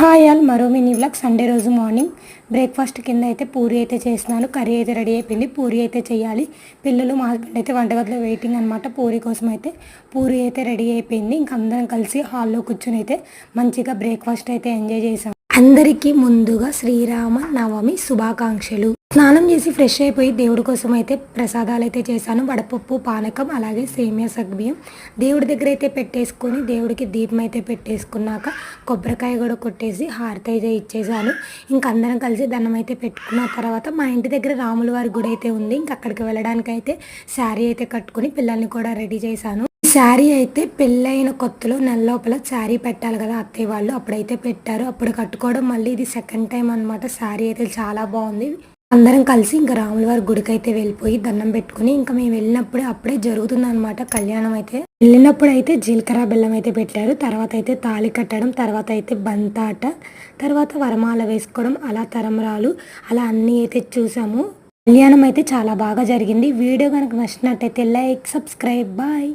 Hi all మరో mini vlog. Sunday రోజు morning breakfast కింద అయితే పూరి అయితే చేస్తున్నాను. కర్రీ అయితే రెడీ అయిపోయింది. పూరి అయితే చేయాలి. పిల్లలు మా హస్బెండ్ అయితే వంటగదిలో వెయిటింగ్ అనమాట పూరి కోసం అయితే పూరి అయితే రెడీ అయిపోయింది. ఇంక అందరం కలిసి హాల్లో కూర్చొని అయితే మంచిగా బ్రేక్ఫాస్ట్ అయితే ఎంజాయ్ చేసాం. అందరికీ ముందుగా శ్రీరామ నవమి శుభాకాంక్షలు. స్నానం చేసి ఫ్రెష్ అయిపోయి దేవుడి కోసం అయితే ప్రసాదాలు అయితే చేశాను. వడపప్పు పానకం అలాగే సేమియా సగ్బియం దేవుడి దగ్గర అయితే పెట్టేసుకొని దేవుడికి దీపం అయితే పెట్టేసుకున్నాక కొబ్బరికాయ కూడా కొట్టేసి హారతి అయితే ఇచ్చేసాను ఇంక అందరం కలిసి దండం అయితే పెట్టుకున్న తర్వాత మా ఇంటి దగ్గర రాముల వారి గుడి అయితే ఉంది. ఇంక అక్కడికి వెళ్ళడానికి అయితే శారీ అయితే కట్టుకుని పిల్లల్ని కూడా రెడీ చేశాను. శారీ అయితే పెళ్ళైన కొత్తలో నెల లోపల శారీ పెట్టాలి కదా అత్తయ్య వాళ్ళు. అప్పుడైతే పెట్టారు. అప్పుడు కట్టుకోవడం మళ్ళీ ఇది సెకండ్ టైం అనమాట శారీ అయితే చాలా బాగుంది. అందరం కలిసి ఇంకా రాముల వారి గుడికి అయితే వెళ్ళిపోయి దండం పెట్టుకుని ఇంకా మేము వెళ్ళినప్పుడే అప్పుడే జరుగుతుంది అనమాట కళ్యాణం అయితే. వెళ్ళినప్పుడు అయితే జీలకర్ర బెల్లం అయితే పెట్టారు తర్వాత అయితే తాళి కట్టడం తర్వాత అయితే బంతాట తర్వాత వరమాల వేసుకోవడం అలా తరమరాలు అలా అన్నీ అయితే చూసాము. కళ్యాణం అయితే చాలా బాగా జరిగింది. వీడియో కనుక నచ్చినట్టయితే లైక్ సబ్స్క్రైబ్ బాయ్.